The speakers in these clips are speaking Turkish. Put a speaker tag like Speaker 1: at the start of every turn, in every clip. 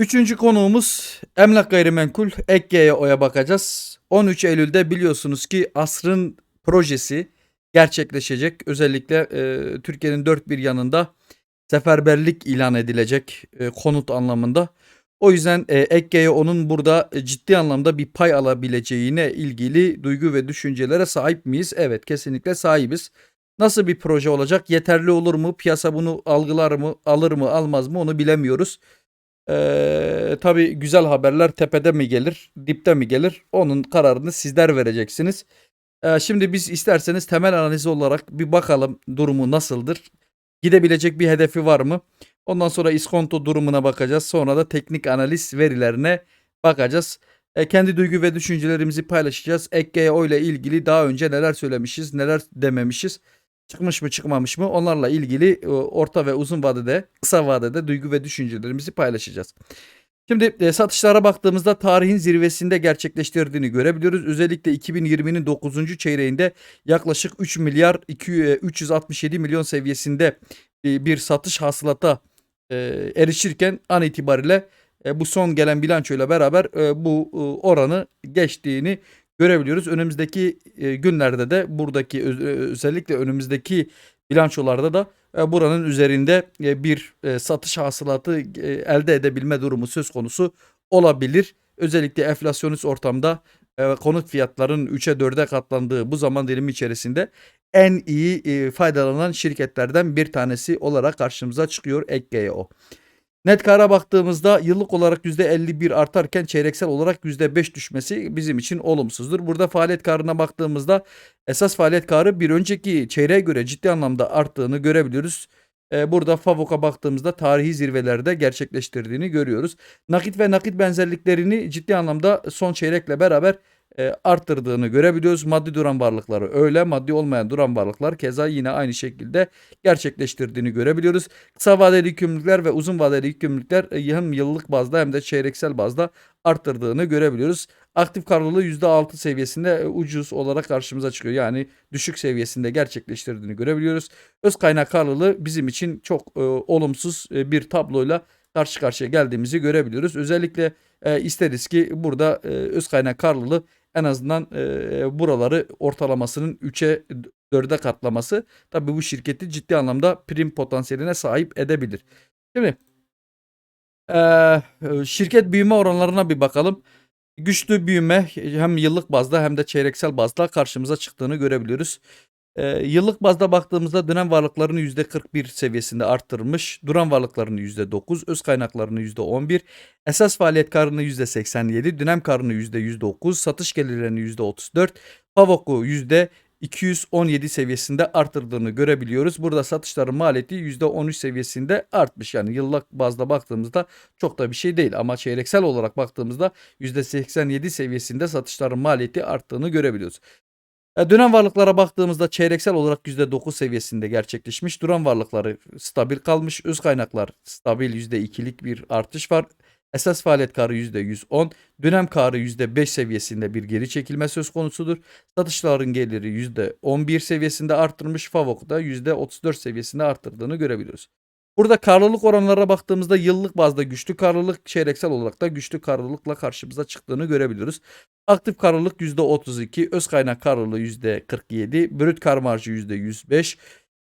Speaker 1: Üçüncü konuğumuz emlak gayrimenkul Ekge'ye bakacağız. 13 Eylül'de biliyorsunuz ki asrın projesi gerçekleşecek. Özellikle e, Türkiye'nin dört bir yanında seferberlik ilan edilecek e, konut anlamında. O yüzden e, Ekge'ye onun burada e, ciddi anlamda bir pay alabileceğine ilgili duygu ve düşüncelere sahip miyiz? Evet kesinlikle sahibiz. Nasıl bir proje olacak? Yeterli olur mu? Piyasa bunu algılar mı? Alır mı? Almaz mı? Onu bilemiyoruz. Ee, tabii güzel haberler tepede mi gelir, dipte mi gelir? Onun kararını sizler vereceksiniz. Ee, şimdi biz isterseniz temel analiz olarak bir bakalım durumu nasıldır? Gidebilecek bir hedefi var mı? Ondan sonra iskonto durumuna bakacağız. Sonra da teknik analiz verilerine bakacağız. E, kendi duygu ve düşüncelerimizi paylaşacağız. Ekgeo ile ilgili daha önce neler söylemişiz, neler dememişiz. Çıkmış mı çıkmamış mı onlarla ilgili e, orta ve uzun vadede, kısa vadede duygu ve düşüncelerimizi paylaşacağız. Şimdi e, satışlara baktığımızda tarihin zirvesinde gerçekleştirdiğini görebiliyoruz. Özellikle 2020'nin 9. çeyreğinde yaklaşık 3 milyar 2, e, 367 milyon seviyesinde bir satış hasılata erişirken an itibariyle bu son gelen bilançoyla beraber bu oranı geçtiğini görebiliyoruz. Önümüzdeki e, günlerde de buradaki e, özellikle önümüzdeki bilançolarda da e, buranın üzerinde bir satış hasılatı elde edebilme durumu söz konusu olabilir. Özellikle enflasyonist ortamda konut fiyatlarının 3'e 4'e katlandığı bu zaman dilimi içerisinde en iyi faydalanan şirketlerden bir tanesi olarak karşımıza çıkıyor Ekgeo. Net kara baktığımızda yıllık olarak %51 artarken çeyreksel olarak %5 düşmesi bizim için olumsuzdur. Burada faaliyet karına baktığımızda esas faaliyet karı bir önceki çeyreğe göre ciddi anlamda arttığını görebiliyoruz. Ee, Burada Favok'a baktığımızda tarihi zirvelerde gerçekleştirdiğini görüyoruz. Nakit ve nakit benzerliklerini ciddi anlamda son çeyrekle beraber e, arttırdığını görebiliyoruz. Maddi duran varlıkları öyle, maddi olmayan duran varlıklar keza yine aynı şekilde gerçekleştirdiğini görebiliyoruz. Kısa vadeli yükümlülükler ve uzun vadeli yükümlülükler e, hem yıllık bazda hem de çeyreksel bazda arttırdığını görebiliyoruz. Aktif karlılığı %6 seviyesinde e, ucuz olarak karşımıza çıkıyor. Yani düşük seviyesinde gerçekleştirdiğini görebiliyoruz. Öz kaynak karlılığı bizim için çok e, olumsuz e, bir tabloyla karşı karşıya geldiğimizi görebiliyoruz. Özellikle e, isteriz ki burada e, öz kaynak karlılığı en azından e, buraları ortalamasının 3'e 4'e katlaması tabii bu şirketi ciddi anlamda prim potansiyeline sahip edebilir. Şimdi e, şirket büyüme oranlarına bir bakalım. Güçlü büyüme hem yıllık bazda hem de çeyreksel bazda karşımıza çıktığını görebiliyoruz. E, yıllık bazda baktığımızda dönem varlıklarını %41 seviyesinde arttırmış, duran varlıklarını %9, öz kaynaklarını %11, esas faaliyet karını %87, dönem karını %109, satış gelirlerini %34, Pavok'u %217 seviyesinde arttırdığını görebiliyoruz. Burada satışların maliyeti %13 seviyesinde artmış. Yani yıllık bazda baktığımızda çok da bir şey değil ama çeyreksel olarak baktığımızda %87 seviyesinde satışların maliyeti arttığını görebiliyoruz. E, Dönem varlıklara baktığımızda çeyreksel olarak %9 seviyesinde gerçekleşmiş. Duran varlıkları stabil kalmış. Öz kaynaklar stabil %2'lik bir artış var. Esas faaliyet karı %110, dönem karı %5 seviyesinde bir geri çekilme söz konusudur. Satışların geliri %11 seviyesinde arttırmış, Favok da %34 seviyesinde arttırdığını görebiliyoruz. Burada karlılık oranlara baktığımızda yıllık bazda güçlü karlılık, çeyreksel olarak da güçlü karlılıkla karşımıza çıktığını görebiliyoruz. Aktif karlılık %32, öz kaynak karlılığı %47, brüt kar marjı %105,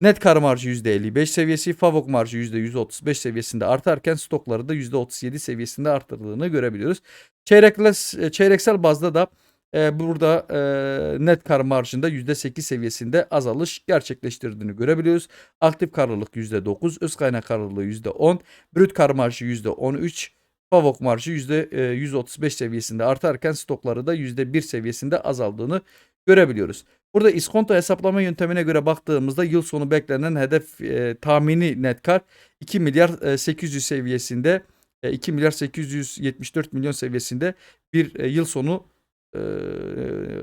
Speaker 1: net kar marjı %55 seviyesi, Favok marjı %135 seviyesinde artarken stokları da %37 seviyesinde arttırdığını görebiliyoruz. Çeyrekles, çeyreksel bazda da e, burada e, net kar marjında %8 seviyesinde azalış gerçekleştirdiğini görebiliyoruz. Aktif karlılık %9, öz kaynak karlılığı %10, brüt kar marjı %13, Favok marjı %135 seviyesinde artarken stokları da %1 seviyesinde azaldığını görebiliyoruz. Burada iskonto hesaplama yöntemine göre baktığımızda yıl sonu beklenen hedef e, tahmini net kar 2 milyar e, 800 seviyesinde e, 2 milyar 874 milyon seviyesinde bir e, yıl sonu e,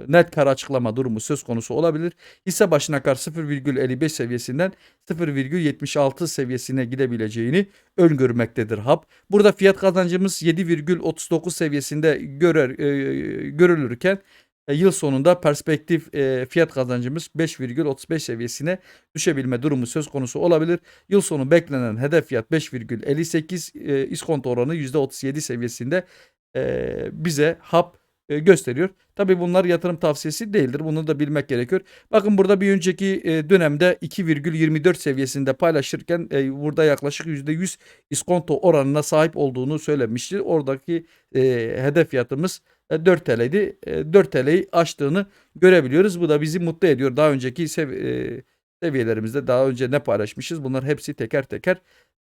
Speaker 1: net kar açıklama durumu söz konusu olabilir. Hisse başına kar 0,55 seviyesinden 0,76 seviyesine gidebileceğini öngörmektedir HAP. Burada fiyat kazancımız 7,39 seviyesinde görer, e, görülürken e, yıl sonunda perspektif e, fiyat kazancımız 5,35 seviyesine düşebilme durumu söz konusu olabilir. Yıl sonu beklenen hedef fiyat 5,58 e, iskonto oranı %37 seviyesinde e, bize hap e, gösteriyor. Tabi bunlar yatırım tavsiyesi değildir. Bunu da bilmek gerekiyor. Bakın burada bir önceki e, dönemde 2,24 seviyesinde paylaşırken e, burada yaklaşık %100 iskonto oranına sahip olduğunu söylemişti. Oradaki e, hedef fiyatımız e, 4 TL'ydi. E, 4 TL'yi aştığını görebiliyoruz. Bu da bizi mutlu ediyor. Daha önceki sev- seviyelerimizde daha önce ne paylaşmışız? Bunlar hepsi teker teker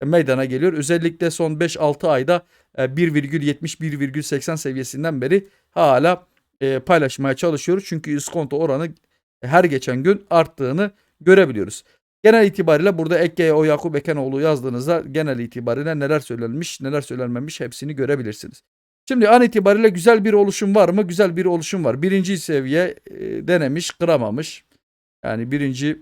Speaker 1: meydana geliyor. Özellikle son 5-6 ayda e, 1,70-1,80 seviyesinden beri hala e, paylaşmaya çalışıyoruz. Çünkü iskonto oranı her geçen gün arttığını görebiliyoruz. Genel itibariyle burada Ekke'ye o Yakup Ekenoğlu yazdığınızda genel itibariyle neler söylenmiş neler söylenmemiş hepsini görebilirsiniz. Şimdi an itibariyle güzel bir oluşum var mı? Güzel bir oluşum var. Birinci seviye e, denemiş kıramamış. Yani birinci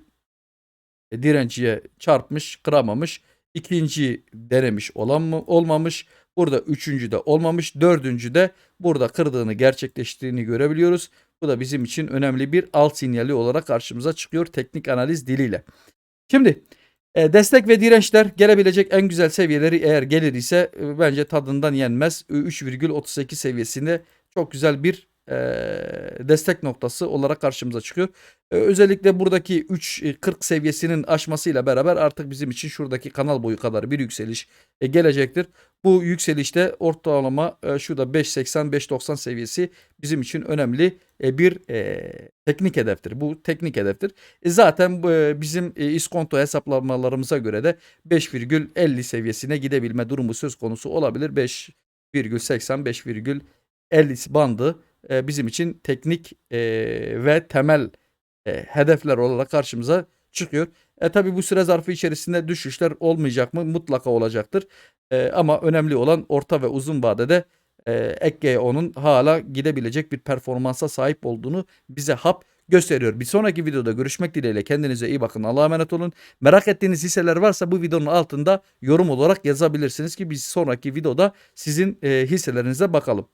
Speaker 1: e, direnciye çarpmış kıramamış. İkinci denemiş olan mı olmamış. Burada üçüncü de olmamış. Dördüncü de burada kırdığını gerçekleştiğini görebiliyoruz. Bu da bizim için önemli bir alt sinyali olarak karşımıza çıkıyor teknik analiz diliyle. Şimdi e, destek ve dirençler gelebilecek en güzel seviyeleri eğer gelir ise e, bence tadından yenmez. 3,38 seviyesinde çok güzel bir e, destek noktası olarak karşımıza çıkıyor. E, özellikle buradaki 3.40 seviyesinin aşmasıyla beraber artık bizim için şuradaki kanal boyu kadar bir yükseliş e, gelecektir. Bu yükselişte ortalama e, şurada 5.80-5.90 seviyesi bizim için önemli e, bir e, teknik hedeftir. Bu teknik hedeftir. E, zaten e, bizim e, iskonto hesaplamalarımıza göre de 5,50 seviyesine gidebilme durumu söz konusu olabilir. 5,80 5,50 bandı e, bizim için teknik e, ve temel e, hedefler olarak karşımıza çıkıyor. E tabi bu süre zarfı içerisinde düşüşler olmayacak mı? Mutlaka olacaktır. E, ama önemli olan orta ve uzun vadede e, EKGO'nun hala gidebilecek bir performansa sahip olduğunu bize hap gösteriyor. Bir sonraki videoda görüşmek dileğiyle kendinize iyi bakın. Allah'a emanet olun. Merak ettiğiniz hisseler varsa bu videonun altında yorum olarak yazabilirsiniz ki biz sonraki videoda sizin e, hisselerinize bakalım.